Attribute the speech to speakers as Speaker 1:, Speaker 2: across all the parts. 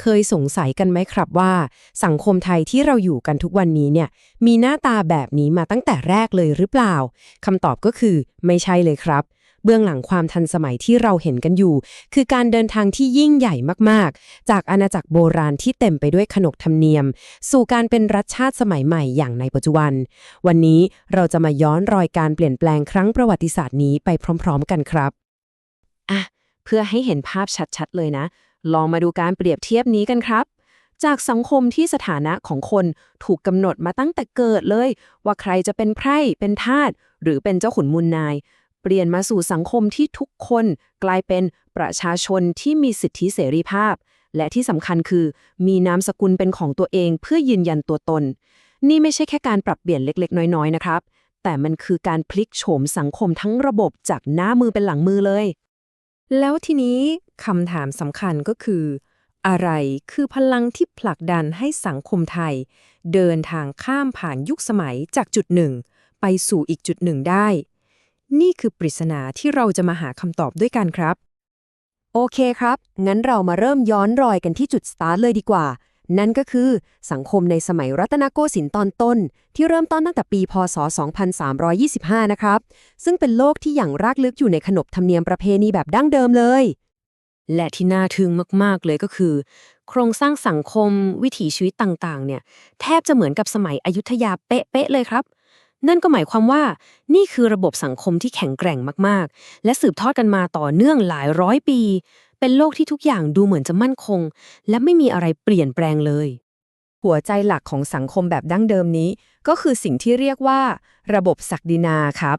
Speaker 1: เคยสงสัยกันไหมครับว่า สังคมไทยที่เราอยู่กันทุกวันนี้เนี่ย มีหน้าตาแบบนี้มาตั้งแต่แรกเลยหรือเปล่าคำตอบก็คือไม่ใช่เลยครับ เบื้องหลังความทันสมัยที่เราเห็นกันอยู่ คือการเดินทางที่ยิ่งใหญ่มากๆ จากอาณาจักรโบราณที่เต็มไปด้วยขนบธรรมเนียม สู่การเป็นรัฐชาติสมัยใหม่อย่างในปัจจุบัน วันนี้เราจะมาย้อนรอยการเปลี่ยนแปลงครั้งประวัติศาสตร์นี้ไปพร้อม ๆ กันครับอะเพื่อให้เห็นภาพชัดๆ เลยนะ ลองมาดูการเปรียบเทียบนี้กันครับ จากสังคมที่สถานะของคนถูกกำหนดมาตั้งแต่เกิดเลย ว่าใครจะเป็นไพร่เป็นทาสหรือเป็นเจ้าขุนมูลนาย เปลี่ยนมาสู่สังคมที่ทุกคนกลายเป็นประชาชนที่มีสิทธิเสรีภาพ และที่สำคัญคือ มีนามสกุลเป็นของตัวเองเพื่อยืนยันตัวตน นี่ไม่ใช่แค่การปรับเปลี่ยนเล็ก ๆ น้อยๆนะครับแต่มันคือการพลิกโฉมสังคมทั้งระบบจากหน้ามือเป็นหลังมือเลย แล้วทีนี้ คำถามสำคัญก็คือ อะไรคือพลังที่ผลักดันให้สังคมไทย เดินทางข้ามผ่านยุคสมัยจากจุดหนึ่ง ไปสู่อีกจุดหนึ่งได้ นี่คือปริศนาที่เราจะมาหาคำตอบด้วยกันครับ โอเคครับ งั้นเรามาเริ่มย้อนรอยกันที่จุดสตาร์ทเลยดีกว่า นั่นก็คือสังคมในสมัยรัตนโกสินทร์ตอนต้น ที่เริ่มต้นตั้งแต่ปี พศ 2325 นะครับ ซึ่งเป็นโลกที่อย่างรากลึกอยู่ในขนบธรรมเนียมประเพณีแบบดั้งเดิมเลย และที่น่าทึ่งมาก ๆ เลยก็คือ โครงสร้างสังคมวิถีชีวิตต่างๆ เนี่ยแทบจะเหมือนกับสมัยอยุธยาเป๊ะๆเลยครับ นั่นก็หมายความว่านี่คือระบบสังคมที่แข็งแกร่งมากๆ และสืบทอดกันมาต่อเนื่องหลายร้อยปี เป็นโลกที่ทุกอย่างดูเหมือนจะมั่นคง และไม่มีอะไรเปลี่ยนแปลงเลย หัวใจหลักของสังคมแบบดั้งเดิมนี้ ก็คือสิ่งที่เรียกว่า ระบบศักดินาครับ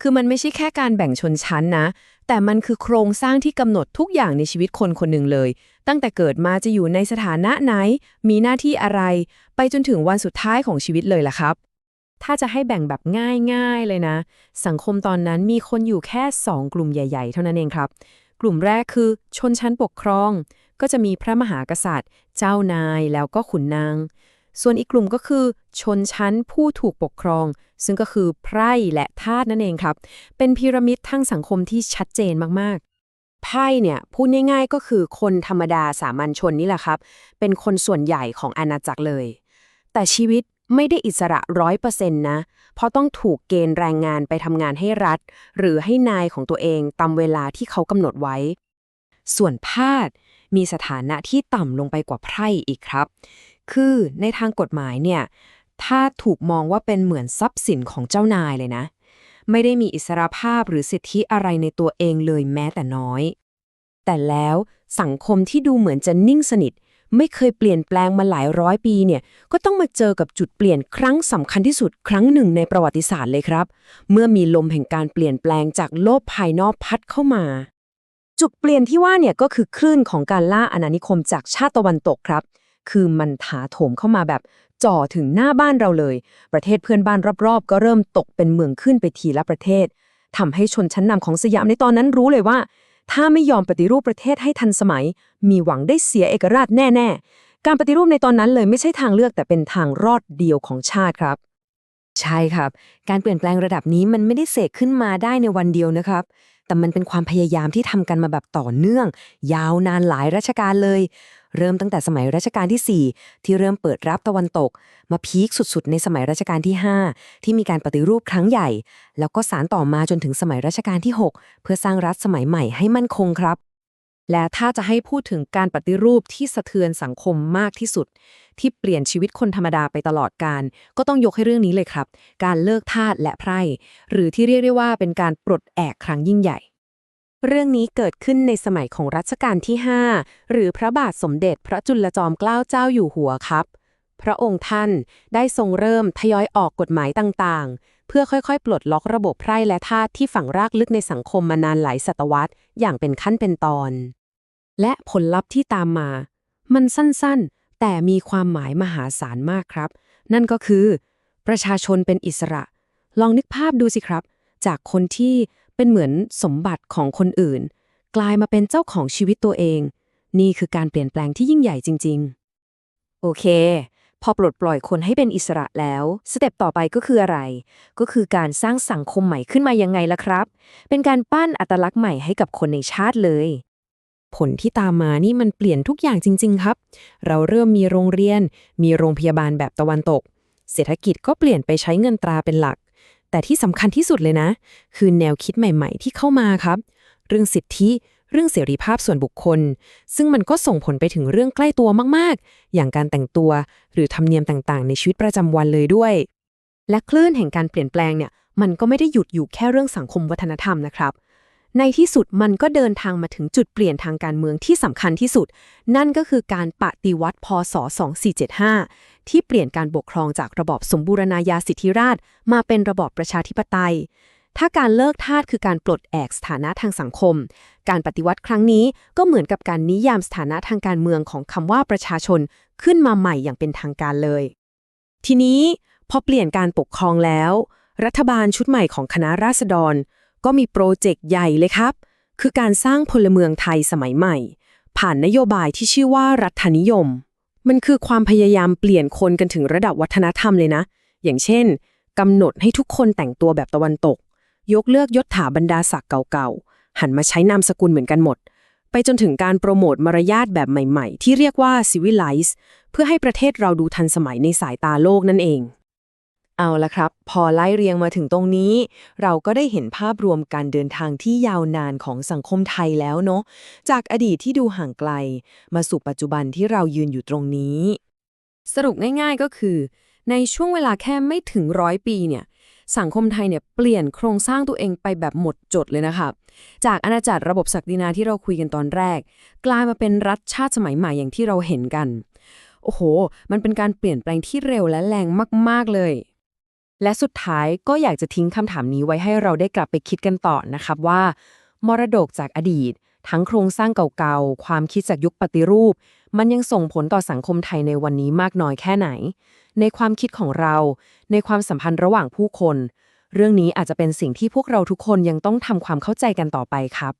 Speaker 1: คือมันไม่ใช่แค่การแบ่งชนชั้นนะ แต่มันคือโครงสร้างที่กำหนดทุกอย่างในชีวิตคนคนหนึ่งเลย ตั้งแต่เกิดมาจะอยู่ในสถานะไหน มีหน้าที่อะไร ไปจนถึงวันสุดท้ายของชีวิตเลยล่ะครับ ถ้าจะให้แบ่งแบบง่ายๆเลยนะ สังคมตอนนั้นมีคนอยู่แค่ 2 กลุ่มใหญ่ๆ เท่านั้นเองครับ กลุ่มแรกคือชนชั้นปกครอง ก็จะมีพระมหากษัตริย์ เจ้านายแล้วก็ขุนนาง ส่วนอีกกลุ่มก็คือ ชนชั้นผู้ถูกปกครอง ซึ่งก็คือไพร่และทาสนั่นเองครับ เป็นพีระมิดทางสังคมที่ชัดเจนมากๆ ไพ่เนี่ยพูดง่ายๆก็คือคนธรรมดาสามัญชนนี่แหละครับ เป็นคนส่วนใหญ่ของอาณาจักรเลย แต่ชีวิตไม่ได้อิสระร้อยเปอร์เซ็นต์นะ เพราะต้องถูกเกณฑ์แรงงานไปทำงานให้รัฐ หรือให้นายของตัวเองตามเวลาที่เขากำหนดไว้ ส่วนพาดมีสถานะที่ต่ำลงไปกว่าไพร่อีกครับ คือในทางกฎหมายเนี่ย ถ้าถูกมองว่าเป็นเหมือนทรัพย์สินของเจ้านายเลยนะ ไม่ได้มีอิสรภาพหรือสิทธิอะไรในตัวเองเลยแม้แต่น้อย แต่แล้วสังคมที่ดูเหมือนจะนิ่งสนิท ไม่เคยเปลี่ยนแปลงมาหลายร้อยปีเนี่ย ก็ต้องมาเจอกับจุดเปลี่ยนครั้งสำคัญที่สุดครั้งหนึ่งในประวัติศาสตร์เลยครับ เมื่อมีลมแห่งการเปลี่ยนแปลงจากโลกภายนอกพัดเข้ามา จุดเปลี่ยนที่ว่าเนี่ยก็คือคลื่นของการล่าอาณานิคมจากชาติตะวันตกครับ คือมันถาโถมเข้ามาแบบจ่อถึงหน้าบ้านเราเลย ประเทศเพื่อนบ้านรอบๆ ก็เริ่มตกเป็นเมืองขึ้นไปทีละประเทศทำให้ชนชั้นนำของสยามในตอนนั้นรู้เลยว่า ถ้าไม่ยอมปฏิรูปประเทศให้ทันสมัย มีหวังได้เสียเอกราชแน่ ๆ การปฏิรูปในตอนนั้นเลยไม่ใช่ทางเลือกแต่เป็นทางรอดเดียวของชาติครับ ใช่ครับ การเปลี่ยนแปลงระดับนี้มันไม่ได้เสกขึ้นมาได้ในวันเดียวนะครับ แต่มันเป็นความพยายามที่ทำกันมาแบบต่อเนื่อง ยาวนานหลายรัชกาลเลย เริ่มตั้งแต่สมัยรัชกาลที่ 4 ที่เริ่มเปิดรับตะวันตก มาพีคสุดๆ ในสมัยรัชกาลที่ 5 ที่มีการปฏิรูปครั้งใหญ่ แล้วก็สารต่อมาจนถึงสมัยรัชกาลที่ 6 เพื่อสร้างรัฐสมัยใหม่ให้มั่นคงครับ และถ้าจะให้พูดถึงการปฏิรูปที่สะเทือนสังคมมากที่สุด ที่เปลี่ยนชีวิตคนธรรมดาไปตลอดการ ก็ต้องยกให้เรื่องนี้เลยครับ การเลิกทาสและไพร่หรือที่เรียกได้ว่าเป็นการปลดแอกครั้งยิ่งใหญ่ เรื่องนี้เกิดขึ้นในสมัยของรัชกาลที่ 5 หรือพระบาทสมเด็จพระจุลจอมเกล้าเจ้าอยู่หัวครับ พระองค์ท่านได้ทรงเริ่มทยอยออกกฎหมายต่างๆ เพื่อค่อยๆ ปลดล็อกระบบไพร่และทาสที่ฝังรากลึกในสังคมมานานหลายศตวรรษ อย่างเป็นขั้นเป็นตอน และผลลัพธ์ที่ตามมา มันสั้นๆ แต่มีความหมายมหาศาลมากครับ นั่นก็คือ ประชาชนเป็นอิสระ ลองนึกภาพดูสิครับ จากคนที่เป็นเหมือนสมบัติของคนอื่น กลายมาเป็นเจ้าของชีวิตตัวเอง นี่คือการเปลี่ยนแปลงที่ยิ่งใหญ่จริง ๆ โอเค พอปลดปล่อยคนให้เป็นอิสระแล้ว สเต็ปต่อไปก็คืออะไร ก็คือการสร้างสังคมใหม่ขึ้นมายังไงล่ะครับ เป็นการปั้นอัตลักษณ์ใหม่ให้กับคนในชาติเลย ผลที่ตามมานี่มันเปลี่ยนทุกอย่างจริง ๆ ครับ เราเริ่มมีโรงเรียน มีโรงพยาบาลแบบตะวันตก เศรษฐกิจก็เปลี่ยนไปใช้เงินตราเป็นหลัก แต่ที่สำคัญที่สุดเลยนะ คือแนวคิดใหม่ ๆ ที่เข้ามาครับ เรื่องสิทธิเรื่องเสรีภาพส่วนบุคคล ซึ่งมันก็ส่งผลไปถึงเรื่องใกล้ตัวมากๆ อย่างการแต่งตัว หรือธรรมเนียมต่างๆ ในชีวิตประจำวันเลยด้วย และคลื่นแห่งการเปลี่ยนแปลงเนี่ย มันก็ไม่ได้หยุดอยู่แค่เรื่องสังคมวัฒนธรรมนะครับ ในที่สุดมันก็เดินทางมาถึงจุดเปลี่ยนทางการเมืองที่สำคัญที่สุด นั่นก็คือการปฏิวัติพศ 2475 ที่เปลี่ยนการปกครองจากระบอบสมบูรณาญาสิทธิราช มาเป็นระบอบประชาธิปไตย ถ้าการเลิกทาสคือการปลดแอกสถานะทางสังคม การปฏิวัติครั้งนี้ก็เหมือนกับการนิยามสถานะทางการเมืองของคำว่าประชาชนขึ้นมาใหม่อย่างเป็นทางการเลย ทีนี้พอเปลี่ยนการปกครองแล้ว รัฐบาลชุดใหม่ของคณะราษฎร ก็มีโปรเจกต์ใหญ่เลยครับ คือการสร้างพลเมืองไทยสมัยใหม่ ผ่านนโยบายที่ชื่อว่ารัฐนิยม มันคือความพยายามเปลี่ยนคนกันถึงระดับวัฒนธรรมเลยนะ อย่างเช่นกำหนดให้ทุกคนแต่งตัวแบบตะวันตก ยกเลิกยศถาบรรดาศักดิ์เก่าๆ หันมาใช้นามสกุลเหมือนกันหมด ไปจนถึงการโปรโมทมารยาทแบบใหม่ๆ ที่เรียกว่า civilize เพื่อให้ประเทศเราดูทันสมัยในสายตาโลกนั่นเอง เอาละครับ พอไล่เรียงมาถึงตรงนี้ เราก็ได้เห็นภาพรวมการเดินทางที่ยาวนานของสังคมไทยแล้วเนาะจากอดีตที่ดูห่างไกล มาสู่ปัจจุบันที่เรายืนอยู่ตรงนี้ สรุปง่ายๆก็คือ ในช่วงเวลาแค่ไม่ถึงร้อยปีเนี่ยสังคมไทยเนี่ยเปลี่ยนโครงสร้างตัวเองไปแบบหมดจดเลยนะครับจากอาณาจักรระบบศักดินาที่เราคุยกันตอนแรก กลายมาเป็นรัฐชาติสมัยใหม่อย่างที่เราเห็นกัน โอ้โห มันเป็นการเปลี่ยนแปลงที่เร็วและแรงมาก ๆ เลย และสุดท้ายก็อยากจะทิ้งคำถามนี้ไว้ให้เราได้กลับไปคิดกันต่อนะครับว่า มรดกจากอดีต ทั้งโครงสร้างเก่าๆ ความคิดจากยุคปฏิรูป มันยังส่งผลต่อสังคมไทยในวันนี้มากน้อยแค่ไหน ในความคิดของเรา ในความสัมพันธ์ระหว่างผู้คน เรื่องนี้อาจจะเป็นสิ่งที่พวกเราทุกคนยังต้องทำความเข้าใจกันต่อไปครับ